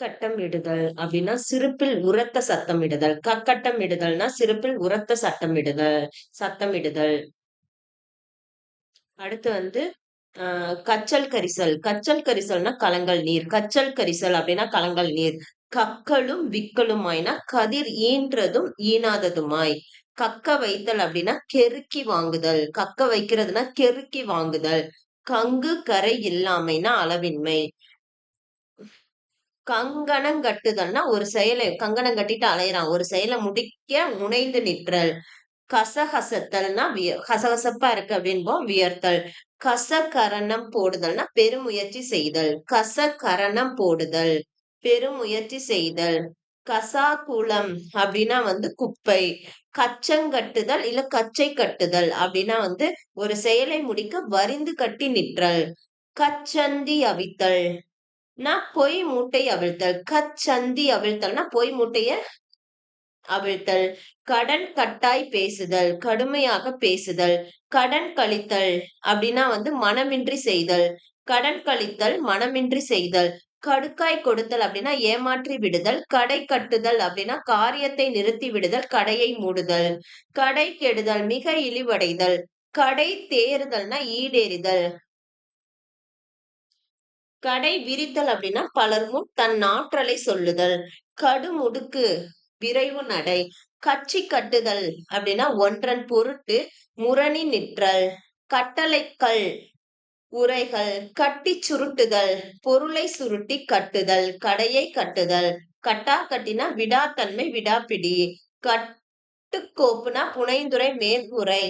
கட்டம் இடுதல் அப்படின்னா சிறுப்பில் உரத்த சத்தம் இடுதல். கக்கட்டம் இடுதல்னா சிறுப்பில் உரத்த சட்டம் இடுதல். சத்தம் இடுதல். அடுத்து வந்து ஆஹ் கச்சல் கரிசல். கச்சல் கரிசல்னா கலங்கல் நீர். கச்சல் கரிசல் அப்படின்னா கலங்கல் நீர். கக்களும் விக்கலுமாய்னா கதிர் ஈன்றதும் ஈனாததுமாய். கக்க வைத்தல் அப்படின்னா கெருக்கி வாங்குதல். கக்க வைக்கிறதுனா கெருக்கி வாங்குதல். கங்கு கரை இல்லாமைனா அளவின்மை. கங்கணம் கட்டுதல்னா ஒரு செயலை கங்கணம் கட்டிட்டு அலையிறான். ஒரு செயலை முடிக்க முனைந்து நிற்றல். கசகசத்தல்னா விய கசகசப்பா இருக்கு அப்படின்போம் வியர்த்தல். கசகரணம் போடுதல்னா பெருமுயற்சி செய்தல். கசகரணம் போடுதல் பெருமுயற்சி செய்தல். கசாகுளம் அப்படின்னா வந்து குப்பை. கச்சங்கட்டுதல் இல்ல கச்சை கட்டுதல் அப்படின்னா வந்து ஒரு செயலை முடிக்க வரிந்து கட்டி நிற்றல். கச்சந்தி அவித்தல். நான் பொய் மூட்டை அவிழ்த்தல். கச்சந்தி அவிழ்த்தல்னா பொய் மூட்டைய அவிழ்த்தல். கடன் கட்டாய் பேசுதல் கடுமையாக பேசுதல். கடன் கழித்தல் அப்படின்னா வந்து மனமின்றி செய்தல். கடன் கழித்தல் மனமின்றி செய்தல். கடுக்காய் கொடுத்தல் அப்படின்னா ஏமாற்றி விடுதல். கடை கட்டுதல் அப்படின்னா காரியத்தை நிறுத்தி விடுதல் கடையை மூடுதல். கடை கெடுதல் மிக இழிவடைதல். கடை தேறுதல்னா ஈடேறிதல். கடை விரித்தல் அப்படின்னா பலர்முன் தன் ஆற்றலை சொல்லுதல். கடுமுடுக்கு விரைவு நடை. கட்சி கட்டுதல் அப்படின்னா ஒன்றன் பொருட்டு முரணி நிற்றல். கட்டளைக்கல் உரைகள். கட்டி சுருட்டுதல். பொருளை சுருட்டி கட்டுதல். கடையை கட்டுதல். கட்டா கட்டினா விடாத்தன்மை விடாப்பிடி. கட்டுக்கோப்புனா புனைந்துரை மேற்குரை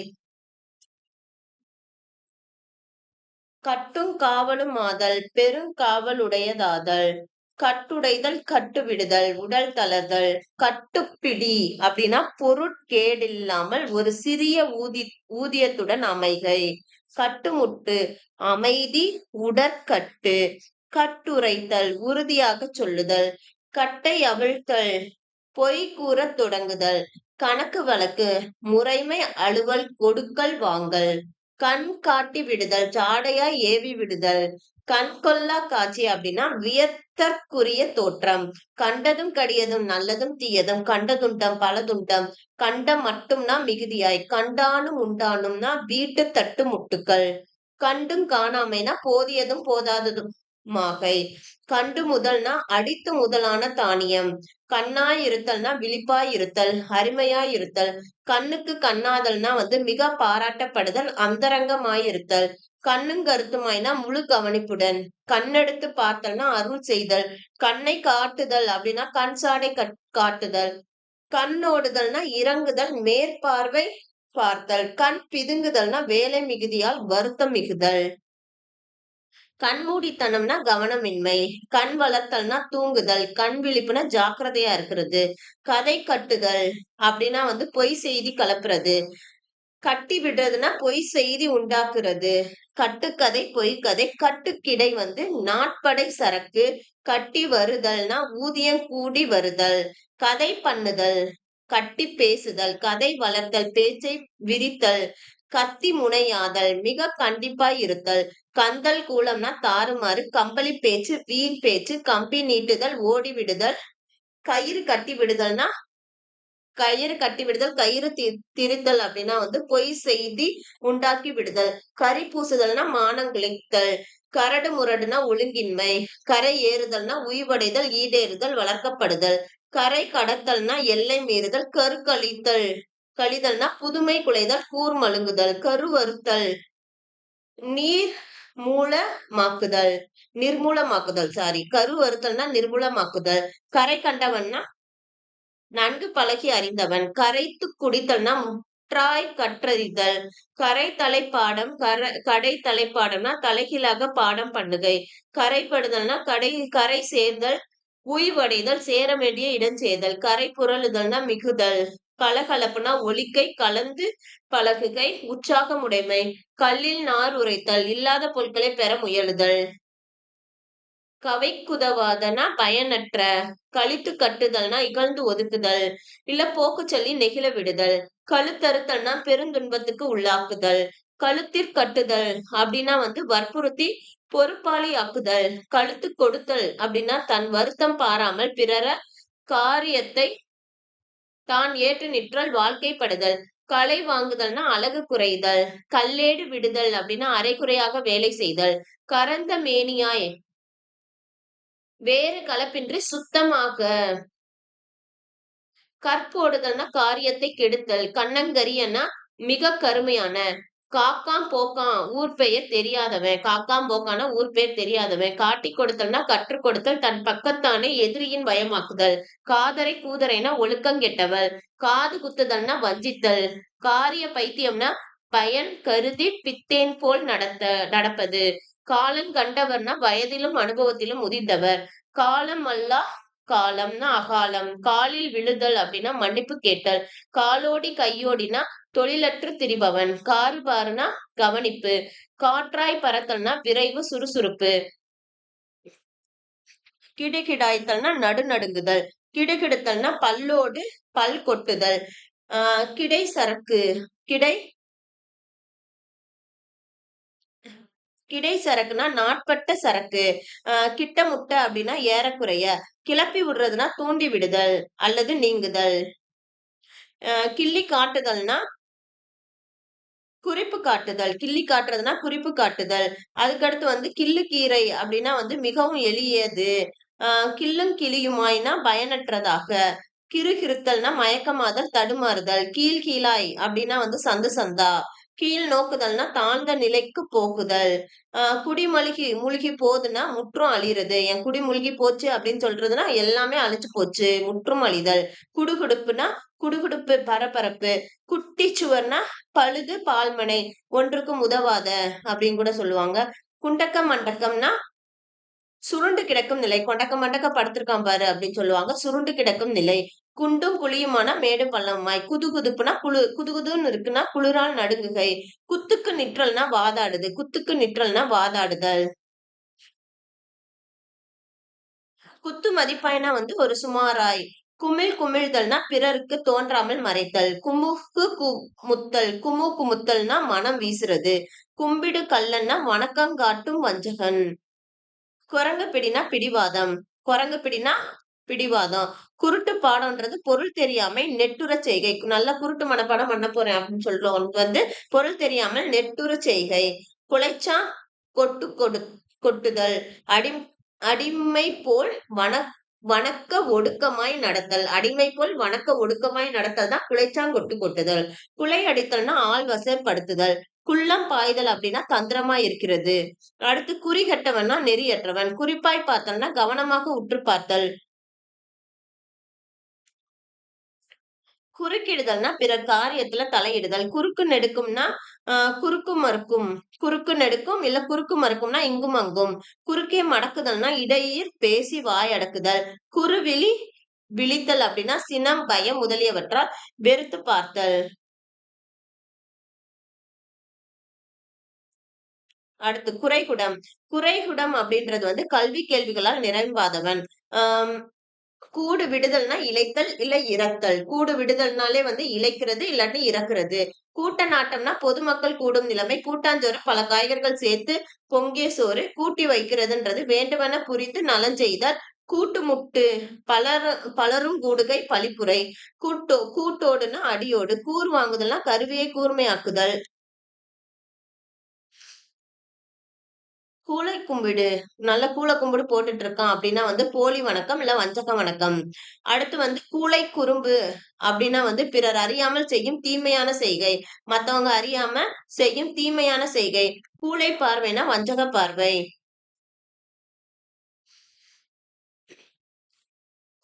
கட்டும் காவலும் ஆதல் பெருங்காவலுடையதாதல் கட்டுடைதல் கட்டுவிடுதல் உடல் தளர்தல். கட்டுப்பிடி அப்படின்னா பொருட்கேடில்லாமல் ஒரு சிறிய ஊதி ஊதியத்துடன் அமைகை. கட்டுமுட்டு அமைதி உடற்கட்டு. கட்டுரைத்தல் உறுதியாக சொல்லுதல். கட்டை அவிழ்த்தல் பொய் கூறத் தொடங்குதல். கணக்கு வழக்கு முறைமை அலுவல் கொடுக்கல் வாங்கல். கண் காட்டி விடுதல் ஜாடையா ஏவி விடுதல். கண் கொல்லா காட்சி அப்படின்னா வியத்தற்குரிய தோற்றம். கண்டதும் கடியதும் நல்லதும் தீயதும் கண்டதுண்டம் பலதுண்டம். கண்டம் மட்டும்னா மிகுதியாய் கண்டானும் உண்டானும்னா வீட்டு தட்டு முட்டுக்கள். கண்டும் காணாமைனா போதியதும் போதாததும். மாகை. கண்டு முதல்னா அடித்து முதலான தானியம். கண்ணாய் இருத்தல்னா விழிப்பாய் இருத்தல் அருமையாய் இருத்தல். கண்ணுக்கு கண்ணாதல்னா வந்து மிக பாராட்டப்படுதல் அந்தரங்கமாய் இருத்தல். கண்ணும் கருத்துமாய்னா முழு கவனிப்புடன். கண்ணெடுத்து பார்த்தல்னா அருள் செய்தல். கண்ணை காட்டுதல் அப்படின்னா கண் சாடை காட்டுதல். கண்ணோடுதல்னா இறங்குதல் மேற்பார்வை பார்த்தல். கண் பிதுங்குதல்னா வேலை மிகுதியால் வருத்தம் மிகுதல். கண்மூடித்தனம்னா கவனமின்மை கண் வளர்த்தல்னா தூங்குதல் கண் விழிப்புனா ஜாக்கிரதையா இருக்கிறது கதை கட்டுதல் அப்படின்னா வந்து பொய் செய்தி கலப்புறது கட்டி விடுறதுன்னா பொய் செய்தி உண்டாக்குறது கட்டுக்கதை பொய்க்கதை கட்டுக்கிடை வந்து நாட்படை சரக்கு கட்டி வருதல்னா ஊதியம் கூடி வருதல் கதை பண்ணுதல் கட்டி பேசுதல் கதை வளர்த்தல் பேச்சை விரித்தல் கத்தி முனையாதல் மிக கண்டிப்பாய் இருத்தல் கந்தல் கூலம்னா தாறுமாறு கம்பளி பேச்சு வீண் பேச்சு கம்பி நீட்டுதல் ஓடி விடுதல் கயிறு கட்டி விடுதல்னா கயிறு கட்டி விடுதல் கயிறு தி திரித்தல் அப்படின்னா வந்து பொய் செய்தி உண்டாக்கி விடுதல். கறி பூசுதல்னா மானங்குளித்தல் கரடு முரடுனா ஒழுங்கின்மை கரை ஏறுதல்னா உய்வடைதல் ஈடேறுதல் வளர்க்கப்படுதல் கரை கடத்தல்னா எல்லை மீறுதல் கரு கழித்தல் கழிதல்னா புதுமை குலைதல் கூர் மழுங்குதல் கருவறுத்தல் நீர் மூலமாக்குதல். நிர்மூலமாக்குதல் சாரி கரு வருத்தல்னா நிர்மூலமாக்குதல். கரை கண்டவன்னா நன்கு பழகி அறிந்தவன். கரைத்து குடித்தல்னா முற்றாய் கற்றறிதல். கரை தலைப்பாடம் கர கடை தலைப்பாடம்னா தலைகீழாக பாடம் பண்ணுகை. கரைப்படுதல்னா கடை கரை சேர்ந்தல் உய்வடைதல் சேர வேண்டிய இடம் சேர்தல். கரை புரளுதல்னா மிகுதல். கலகலப்புனா ஒலிக்கை கலந்து பழகுகை உற்சாகமுடைமை. கல்லில் நார் உரைத்தல் இல்லாத பொருட்களை பெற முயலுதல். கவைக்குதவாதனா பயனற்ற கழித்து கட்டுதல்னா இகழ்ந்து ஒதுக்குதல். இல்ல போக்கு சொல்லி நெகிழ விடுதல். கழுத்தறுத்தல்னா பெருந்துன்பத்துக்கு உள்ளாக்குதல். கழுத்திற் கட்டுதல் அப்படின்னா வந்து வற்புறுத்தி பொறுப்பாளி ஆக்குதல். கழுத்து கொடுத்தல் அப்படின்னா தன் வருத்தம் பாராமல் பிறர காரியத்தை தான் ஏற்று நிற்றல் வாழ்க்கைப்படுதல். களை வாங்குதல்னா அழகு குறைதல். கல்லேடு விடுதல் அப்படின்னா அரைக்குறையாக வேலை செய்தல். கரந்த மேனியாய் வேறு கலப்பின்றி சுத்தமாக. கற்போடுதல்னா காரியத்தை கெடுத்தல். கண்ணங்கரியன்னா மிக கருமையான காக்காம் போக்காம் ஊர் பெயர் தெரியாதவன். காக்காம் போக்கான ஊர் பெயர் தெரியாதவன். காட்டி கொடுத்தல்னா கற்றுக் கொடுத்தல் தன் பக்கத்தானே எதிரியின் பயமாக்குதல். காதரை கூதரைனா ஒழுக்கம் கெட்டவள். காது குத்துதல்னா வஞ்சித்தல். காரிய பைத்தியம்னா பயன் கருதி பித்தேன் போல் நடத்த நடப்பது. காலம் கண்டவர்னா வயதிலும் அனுபவத்திலும் முதிர்ந்தவர். காலம் அல்லா காலம்னா அகாலம் காலில் விழுதல் அப்படின்னா மன்னிப்பு கேட்டல். காலோடி கையோடினா தொழிலற்று திரிபவன். காரு பாருனா கவனிப்பு. காற்றாய் பறத்தல்னா விரைவு சுறுசுறுப்பு. கிடுகிடாய்த்தல்னா நடுநடுங்குதல். கிடுகிடுத்தல்னா பல்லோடு பல் கொட்டுதல். ஆஹ் கிடை சரக்கு. கிடை கிடை சரக்குனா நாட்பட்ட சரக்கு. ஆஹ் கிட்ட முட்டை அப்படின்னா ஏறக்குறைய. கிளப்பி விடுறதுனா தூண்டி விடுதல் அல்லது நீங்குதல். ஆஹ் கிள்ளி காட்டுதல்னா குறிப்பு காட்டுதல். கிள்ளி காட்டுறதுனா குறிப்பு காட்டுதல். அதுக்கடுத்து வந்து கிள்ளு கீரை அப்படின்னா வந்து மிகவும் எளியது. ஆஹ் கிள்ளும் கிளியுமாய்னா பயனற்றதாக. கிறுகிறுத்தல்னா மயக்கமாதல் தடுமாறுதல். கீழ் கீழாய் அப்படின்னா வந்து சந்து சந்தா. கீழ் நோக்குதல்னா தாழ்ந்த நிலைக்கு போகுதல். ஆஹ் குடி மழுகி மூழ்கி போகுதுன்னா முற்றும் அழிறது என் குடி மூழ்கி போச்சு அப்படின்னு சொல்றதுன்னா எல்லாமே அழிச்சு போச்சு முற்றும் அழிதல். குடுகுடுப்புனா குடுகுடுப்பு பரபரப்பு. குட்டி சுவர்னா பழுது பால்மனை ஒன்றுக்கும் உதவாத அப்படின்னு கூட சொல்லுவாங்க. குண்டக்க மண்டக்கம்னா சுருண்டு கிடக்கும் நிலை. கொண்டக்க மண்டக்க படுத்திருக்கான் பாரு அப்படின்னு சொல்லுவாங்க. சுருண்டு கிடக்கும் நிலை. குண்டும் குழியுமான மேடு பள்ளமாய். குது குதுப்புனா குளு குது குதுன்னு இருக்குன்னா குளிரால் நடுங்குகை. குத்துக்கு நிற்றல்னா வாதாடுது. குத்துக்கு நிற்றல்னா வாதாடுதல். குத்து மதிப்பாய்னா வந்து ஒரு சுமாராய். குமிழ் குமிழ்தல்னா பிறருக்கு தோன்றாமல் மறைத்தல். குமுக்கு கு முத்தல். குமு குமுத்தல்னா மனம் வீசுறது. கும்பிடு கல்லன்னா வணக்கம் காட்டும் வஞ்சகன். குரங்கு பிடினா பிடிவாதம் குரங்கு பிடினா பிடிவாதம். குருட்டு பாடம்ன்றது பொருள் தெரியாமல் நெட்டுற செய்கை. நல்ல குருட்டு மனப்பாடம் பண்ண போறேன் அப்படின்னு சொல்றோம். வந்து பொருள் தெரியாமல் நெட்டுற செய்கை. குலைச்சா கொட்டு கொடு கொட்டுதல். அடி அடிமை போல் வன வணக்க ஒடுக்கமாய் நடத்தல். அடிமை போல் வணக்க ஒடுக்கமாய் நடத்தல் தான் குலைச்சாங்கொட்டு கொட்டுதல். குலை அடித்தல்னா ஆள் வசப்படுத்துதல். குள்ளம் பாய்தல் அப்படின்னா தந்திரமா இருக்கிறது. அடுத்து குறிகட்டவன்னா நெறியற்றவன். குறிப்பாய் பார்த்தல்னா கவனமாக உற்று பார்த்தல். குறுக்கிடுதல்னா பிறர் காரியத்துல தலையிடுதல். குறுக்கு நெடுக்கும்னா ஆஹ் குறுக்கு மறுக்கும். குறுக்கு நெடுக்கும் இல்ல குறுக்கு மறுக்கும்னா இங்கும் அங்கும். குறுக்கே மடக்குதல்னா இடையீர் பேசி வாய் அடக்குதல். குறுவிழி விழித்தல் அப்படின்னா சினம் பயம் முதலியவற்றால் வெறுத்து பார்த்தல். அடுத்து குறைகுடம். குறைகுடம் அப்படின்றது வந்து கல்வி கேள்விகளால் நிறைவாதவன். ஆஹ் கூடு விடுதல்னா இழைத்தல் இல்ல இறத்தல். கூடு விடுதல்னாலே வந்து இழைக்கிறது இல்லாட்டி இறக்குறது. கூட்ட நாட்டம்னா பொதுமக்கள் கூடும் நிலைமை. கூட்டாஞ்சோறு பல காய்கறிகள் சேர்த்து பொங்கிய சோறு கூட்டி வைக்கிறதுன்றது. வேண்டுமென புரிந்து நலஞ்செய்தால் கூட்டு முட்டு பலர் பலரும் கூடுகை பழிப்புரை. கூட்டோ கூட்டோடுன்னா அடியோடு. கூர் வாங்குதல்னா கருவியை கூர்மையாக்குதல். கூலை கும்பிடு. நல்ல கூலை கும்பிடு போட்டுட்டு இருக்கான் அப்படின்னா வந்து போலி வணக்கம் இல்ல வஞ்சக வணக்கம். அடுத்து வந்து கூலை குறும்பு அப்படின்னா வந்து பிறர் அறியாமல் செய்யும் தீமையான செய்கை. மத்தவங்க அறியாம செய்யும் தீமையான செய்கை. கூலை பார்வைனா வஞ்சக பார்வை.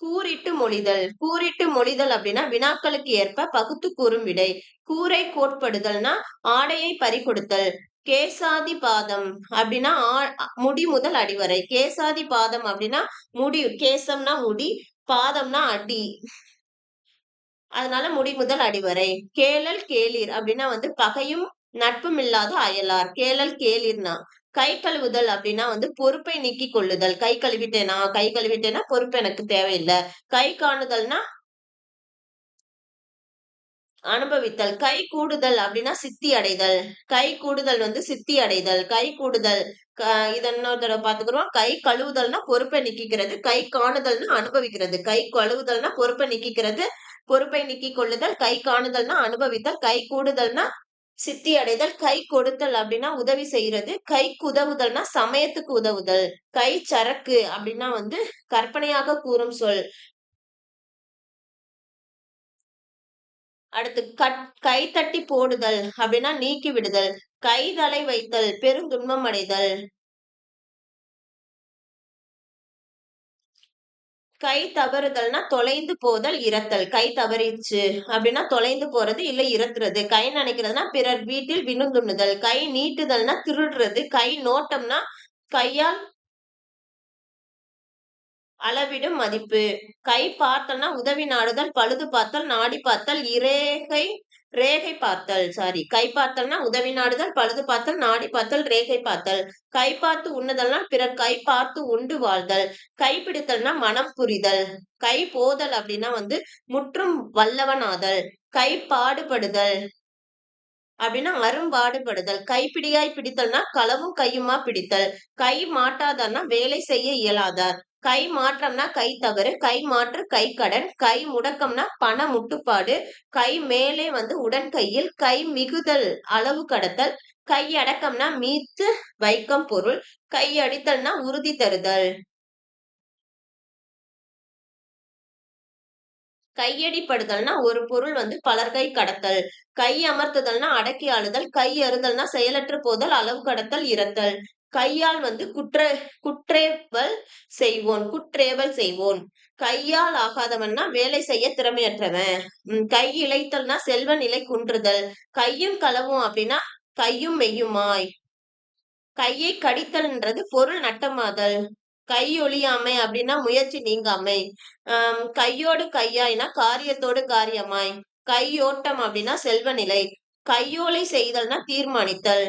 கூறிட்டு மொழிதல். கூறிட்டு மொழிதல் அப்படின்னா வினாக்களுக்கு ஏற்ப பகுத்து கூறும் விடை. கூரை கோட்படுதல்னா ஆடையை பறிகொடுத்தல். கேசாதி பாதம் அப்படின்னா முடி முதல் அடிவரை கேசாதி பாதம் அப்படின்னா முடி கேசம்னா முடி பாதம்னா அடி. அதனால முடி முதல் அடிவரை கேளல் கேளிர் அப்படின்னா வந்து பகையும் நட்பும் இல்லாத அயலார். கேளல் கேளிர்னா கை கழுவுதல் அப்படின்னா வந்து பொறுப்பை நீக்கி கொள்ளுதல். கை கழுவிட்டேனா கை கழுவிட்டேனா பொறுப்பு எனக்கு தேவையில்லை. கை காணுதல்னா அனுபவித்தல் கை கூடுதல் அப்படின்னா சித்தி அடைதல். கை கூடுதல் வந்து சித்தி அடைதல். கை கூடுதல் இதன்னொரு தடவை பாத்துக்கிறோம் கை கழுவுதல்னா பொறுப்பை நிக்கிக்கிறது. கை காணுதல்னா அனுபவிக்கிறது. கை கழுவுதல்னா பொறுப்பை நிக்கிக்கிறது. பொறுப்பை நிக்கி கொள்ளுதல் கை காணுதல்னா அனுபவித்தல் கை கூடுதல்னா சித்தி அடைதல். கை கொடுத்தல் அப்படின்னா உதவி செய்யறது கைக்கு உதவுதல்னா சமயத்துக்கு உதவுதல். கை சரக்கு அப்படின்னா வந்து கற்பனையாக கூறும் சொல். அடுத்து கட் கை தட்டி போடுதல் அப்படின்னா நீக்கி விடுதல். கைதலை வைத்தல் பெருந்துன்பம் அடைதல். கை தவறுதல்னா தொலைந்து போதல் இறத்தல் கை தவறிச்சு அப்படின்னா தொலைந்து போறது இல்ல இறத்துறது கை நினைக்கிறதுனா பிறர் வீட்டில் வினுந்துண்ணுதல் கை நீட்டுதல்னா திருடுறது. கை நோட்டம்னா கையால் அளவிடும் மதிப்பு. கை பார்த்தல்னா உதவி நாடுதல் பழுது பார்த்தல் நாடி பார்த்தல் இரேகை ரேகை பார்த்தல் சாரி கை பார்த்தல்னா உதவி நாடுதல் பழுது பார்த்தல் நாடி பார்த்தல் ரேகை பார்த்தல். கை பார்த்து உண்ணுதல்னா பிறர் கை பார்த்து உண்டு வாழ்தல். கைப்பிடித்தல்னா மனம் புரிதல். கை போதல் அப்படின்னா வந்து முற்றும் வல்லவனாதல். கை பாடுபடுதல் அப்படின்னா அரும்பாடுபடுதல் கைப்பிடியாய் பிடித்தல்னா களவும் கையுமா பிடித்தல். கை மாட்டாதன்னா வேலை செய்ய இயலாதார். கை மாற்றம்னா கை தவறு கை மாற்று கை கடன் கை முடக்கம்னா பண முட்டுப்பாடு கை மேலே வந்து உடன் கையில் கை மிகுதல் அளவு கடத்தல் கை அடக்கம்னா மீத்து வைக்கம் பொருள் கை அடித்தல்னா உறுதி தருதல். கையடிப்படுதல்னா ஒரு பொருள் வந்து பலர்கை கடத்தல் கை அமர்த்துதல்னா அடக்கி ஆளுதல் கை அறுதல்னா செயலற்று போதல் அளவு கடத்தல் இறத்தல். கையால் வந்து குற்ற குற்றேவல் செய்வோன் குற்றேவல் செய்வோன். கையால் ஆகாதவன்னா வேலை செய்ய திறமையற்றவன். கை இழைத்தல்னா செல்வ நிலை குன்றுதல். கையும் களவும் அப்படின்னா கையும் மெய்யுமாய். கையை கடித்தல்ன்றது பொருள் நட்டமாதல். கை ஒழியாமை அப்படின்னா முயற்சி நீங்காமை. ஆஹ் கையோடு கையாய்னா காரியத்தோடு காரியமாய். கையோட்டம் அப்படின்னா செல்வ நிலை. கையோலை செய்தல்னா தீர்மானித்தல்.